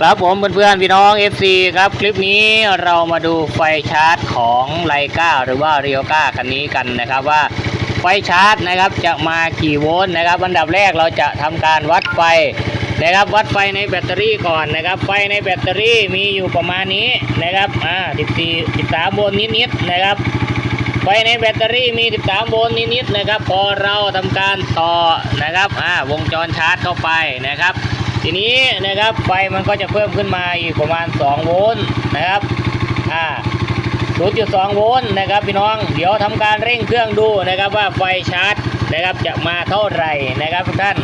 ครับผมเพื่อนๆพี่น้อง FC ครับคลิปนี้เรามาดูไฟชาร์จของไลกาหรือว่าเรียวกาคันนี้กันนะครับว่าไฟชาร์จนะครับจะมากี่โวลต์นะครับอันดับแรกเราจะทำการวัดไฟนะครับวัดไฟในแบตเตอรี่ก่อนนะครับ ไฟในแบตเตอรี่มีอยู่ประมาณนี้นะครับอ่า14 13โวลต์นิดๆนะครับไฟในแบตเตอรี่มี 13 โวลต์นิดๆนะครับ พอเราทำการต่อนะครับอ่าวงจรชาร์จเข้าไปนะครับ ทีนี้นะครับไฟมันก็จะเพิ่มขึ้นมาอีกประมาณ 2 โวลต์นะครับอ่า0.2 โวลต์นะครับพี่น้อง เดี๋ยวทำการเร่งเครื่องดูนะครับว่าไฟชาร์จนะครับจะมาเท่าไหร่นะครับทุกท่าน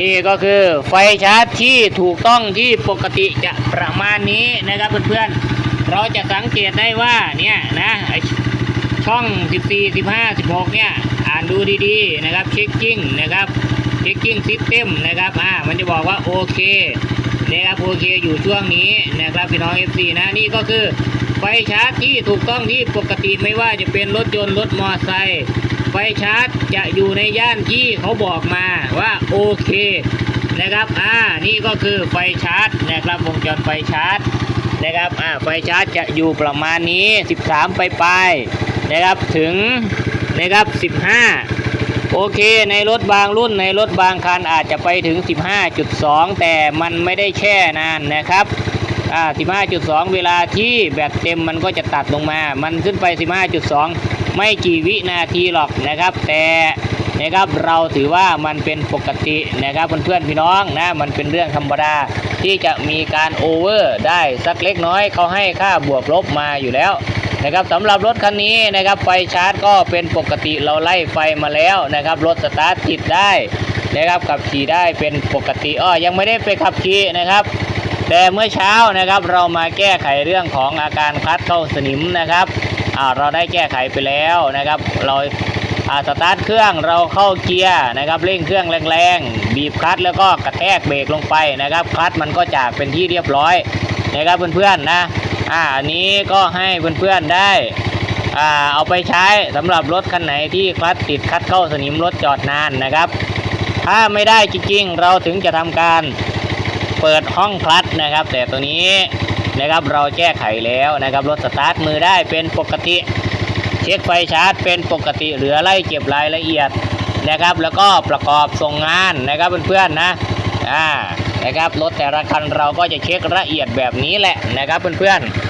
นี่ก็คือไฟชาร์จที่ถูกต้องที่ปกติจะประมาณนี้นะครับเพื่อนๆ เราจะสังเกตได้ว่าเนี่ยนะไอ้ช่อง 14 15 16 เนี่ย อ่านดูดีๆนะครับเช็คกิ้งนะครับเช็คกิ้งซิสเต็มนะครับอ่ามันจะบอกว่าโอเคนะครับโอเคอยู่ช่วงนี้นะครับพี่น้อง FC นะนี่ก็คือ ไฟชาร์จที่ถูกต้องที่ปกติไม่ว่าจะเป็นรถยนต์รถมอเตอร์ไซค์ไฟชาร์จจะอยู่ในย่านที่เขาบอกมาว่าโอเคนะครับอ่านี่ก็คือไฟชาร์จนะครับวงจรไฟชาร์จนะครับอ่าไฟชาร์จจะอยู่ประมาณนี้ 13 ไปปลายนะครับถึงนะครับ 15 โอเคในรถบางรุ่นในรถบางคันอาจจะไปถึง 15.2 แต่มันไม่ได้แช่นานนะครับ อ่า15.2 เวลาที่แบตเต็มมันก็จะตัดลงมา มันขึ้นไป 15.2 ไม่กี่วินาทีหรอกนะครับ แต่นะครับเราถือว่ามันเป็นปกตินะครับเพื่อนๆพี่น้องนะมันเป็นเรื่องธรรมดาที่จะมีการโอเวอร์ได้สักเล็กน้อยเขาให้ค่าบวกลบมาอยู่แล้วนะครับสำหรับรถคันนี้นะครับไฟชาร์จก็เป็นปกติเราไล่ไฟมาแล้วนะครับรถสตาร์ทติดได้นะครับขับขี่ได้เป็นปกติอ้อยังไม่ได้ไปขับขี่นะครับ แต่เมื่อเช้านะครับเรามาแก้ไขเรื่องของอาการคัดเข้าสนิมนะครับเราได้แก้ไขไปแล้วนะครับ เราสตาร์ทเครื่องเราเข้าเกียร์นะครับเร่งเครื่องแรงๆบีบคลัตช์แล้วก็กระแทกเบรกลงไปนะครับคลัตช์มันก็จากเป็นที่เรียบร้อยนะครับเพื่อนๆนะอ่าอันนี้ก็ให้เพื่อนๆได้อ่าเอาไปใช้สำหรับรถคันไหนที่คลัตช์ติดคัดเข้าสนิมรถจอดนานนะครับ ถ้าไม่ได้จริงๆ เราถึงจะทำการ เปิดห้องคลัตช์นะครับ แต่ตัวนี้นะครับเราแก้ไขแล้วนะครับรถสตาร์ทมือได้เป็นปกติ เช็คไฟชาร์จเป็นปกติเหลือไล่เก็บรายละเอียดนะครับ แล้วก็ประกอบส่งงานนะครับเพื่อนๆนะอ่านะครับรถแต่ละคันเราก็จะเช็คละเอียดแบบนี้แหละนะครับเพื่อนๆ